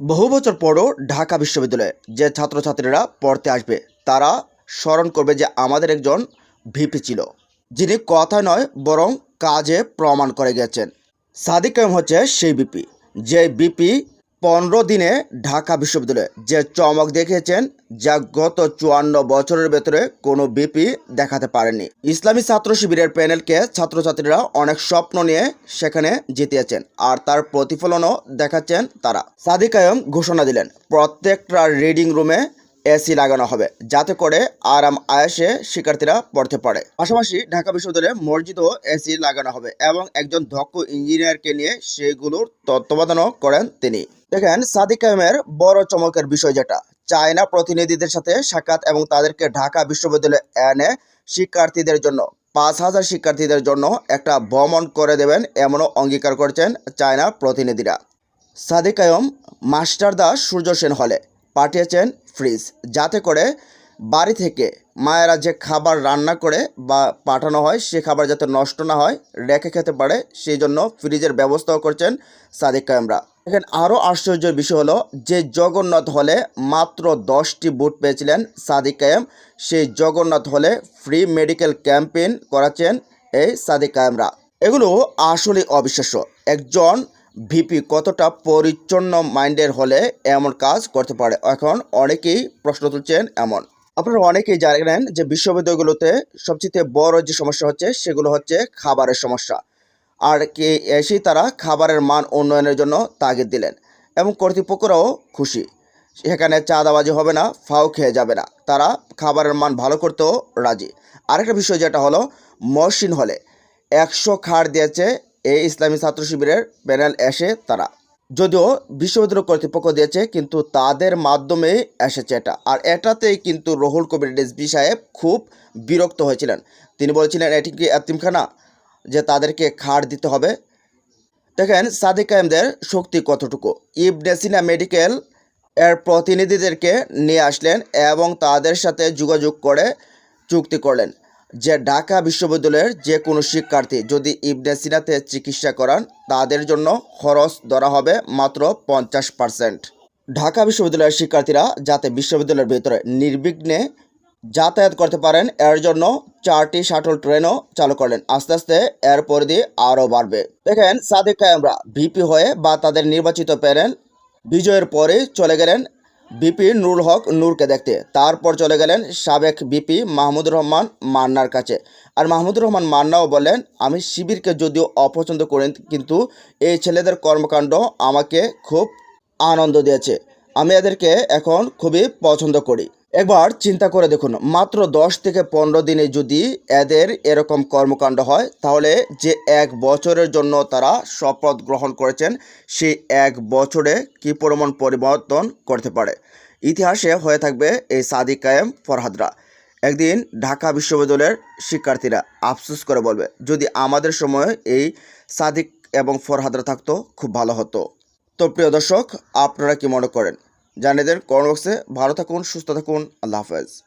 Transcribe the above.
বহু বছর পরও ঢাকা বিশ্ববিদ্যালয়ে যে ছাত্রছাত্রীরা পড়তে আসবে, তারা স্মরণ করবে যে আমাদের একজন ভিপি ছিল, যিনি কথা নয় বরং কাজে প্রমাণ করে গেছেন। সাদিক কায়ুম হচ্ছে সেই বিপি যে বিপি পনেরো দিনে ঢাকা বিশ্ববিদ্যালয়ে যে চমক দেখিয়েছেন, যা গত চুয়ান্ন বছরের ভেতরে কোনো বিপি দেখাতে পারেনি। ইসলামী ছাত্র শিবিরের প্যানেলকে ছাত্রছাত্রীরা অনেক স্বপ্ন নিয়ে সেখানে জিতিয়েছেন, আর তার প্রতিফলনও দেখাচ্ছেন তারা। সাদিকায়ম ঘোষণা দিলেন, প্রত্যেকটা রিডিং রুমে এসি লাগানো হবে, যাতে করে আরাম আয়াসে শিক্ষার্থীরা পড়তে পারে। পাশাপাশি ঢাকা বিশ্ববিদ্যালয়ে মসজিদও এসি লাগানো হবে এবং একজন দক্ষ ইঞ্জিনিয়ারকে নিয়ে সেগুলোর তত্ত্বাবধানও করেন তিনি। দেখেন, সাদিক কায়েমের বড় চমকের বিষয় যেটা, চায়না প্রতিনিধিদের সাথে সাক্ষাৎ এবং তাদেরকে ঢাকা বিশ্ববিদ্যালয়ে এনে শিক্ষার্থীদের জন্য, পাঁচ হাজার শিক্ষার্থীদের জন্য একটা ভ্রমণ করে দেবেন এমনও অঙ্গীকার করছেন চায়না প্রতিনিধিরা। সাদিক কায়ম মাস্টার দাস সূর্য সেন হলে পাঠিয়েছেন ফ্রিজ, যাতে করে বাড়ি থেকে মায়েরা যে খাবার রান্না করে বা পাঠানো হয়, সে খাবার যাতে নষ্ট না হয়, রেখে খেতে পারে, সেই জন্য ফ্রিজের ব্যবস্থাও করছেন সাদিক কায়েমরা। এখানে আরও আশ্চর্যের বিষয় হলো, যে জগন্নাথ হলে মাত্র দশটি বুট পেয়েছিলেন সাদিক কায়েম, সেই জগন্নাথ হলে ফ্রি মেডিকেল ক্যাম্পেইন করাচ্ছেন এই সাদিক কায়েমরা। এগুলো আসলে অবিশ্বাস্য। একজন ভিপি কতটা পরিচ্ছন্ন মাইন্ডের হলে এমন কাজ করতে পারে? এখন অনেকেই প্রশ্ন তুলছেন এমন। আপনারা অনেকেই জানেন যে বিশ্ববিদ্যালয়গুলোতে সবচেয়ে বড় যে সমস্যা হচ্ছে, সেগুলো হচ্ছে খাবারের সমস্যা। আর কি এসেই তারা খাবারের মান উন্নয়নের জন্য তাগিদ দিলেন এবং কর্তৃপক্ষরাও খুশি। সেখানে চাঁদাবাজি হবে না, ফাও খেয়ে যাবে না। তারা খাবারের মান ভালো করতেও রাজি। আরেকটা বিষয় যেটা হলো, মহসিন হলে একশো খাড় দিয়েছে এই ইসলামী ছাত্র শিবিরের প্যানেল এসে তারা। যদিও বিশ্ববিদ্যালয় কর্তৃপক্ষ দিয়েছে, কিন্তু তাদের মাধ্যমেই এসেছে এটা। আর এটাতেই কিন্তু রহুল কবির রেজবি সাহেব খুব বিরক্ত হয়েছিলেন। তিনি বলেছিলেন, এটি কি এতিমখানা যে তাদেরকে খাড় দিতে হবে? দেখেন, সাদিক কায়েমদের শক্তি কতটুকু। ইবনেসিনা মেডিকেল এর প্রতিনিধিদেরকে নিয়ে আসলেন এবং তাদের সাথে যোগাযোগ করে চুক্তি করলেন। যে ঢাকা বিশ্ববিদ্যালয়ের যে কোনো শিক্ষার্থী যদি ইবনে সিনাতে চিকিৎসা করান, তাদের জন্য খরচ ধরা হবে মাত্র পঞ্চাশ পার্সেন্ট। ঢাকা বিশ্ববিদ্যালয়ের শিক্ষার্থীরা যাতে বিশ্ববিদ্যালয়ের ভেতরে নির্বিঘ্নে যাতায়াত করতে পারেন, এর জন্য চারটি শাটল ট্রেনও চালু করলেন। আস্তে আস্তে এর পরিধি আরও বাড়বে। দেখেন সাদিক কায়েমরা ভিপি হয়ে বা তাদের নির্বাচিত প্যানেল বিজয়ের পরে চলে গেলেন বিপি নুরুল হক নূরকে দেখতে। তারপর চলে গেলেন সাবেক বিপি মাহমুদুর রহমান মান্নার কাছে। আর মাহমুদুর রহমান মান্নাও বলেন আমি শিবিরকে যদিও অপছন্দ করি, কিন্তু এই ছেলেদের কর্মকাণ্ড আমাকে খুব আনন্দ দিয়েছে। আমি এদেরকে এখন খুবই পছন্দ করি। একবার চিন্তা করে দেখুন, মাত্র দশ থেকে পনেরো দিনে যদি এদের এরকম কর্মকাণ্ড হয়, তাহলে যে এক বছরের জন্য তারা শপথ গ্রহণ করেছেন সেই এক বছরে কী পরিমাণ পরিবর্তন করতে পারে? ইতিহাসে হয়ে থাকবে এই সাদিক কায়েম ফরহাদরা। একদিন ঢাকা বিশ্ববিদ্যালয়ের শিক্ষার্থীরা আফসোস করে বলবে, যদি আমাদের সময়ে এই সাদিক এবং ফরহাদরা থাকতো, খুব ভালো হতো। তো প্রিয় দর্শক, আপনারা কি মনে করেন? জানিয়ে দেন কমেন্ট বক্সে। ভালো থাকুন সুস্থ থাকুন আল্লাহ হাফেজ।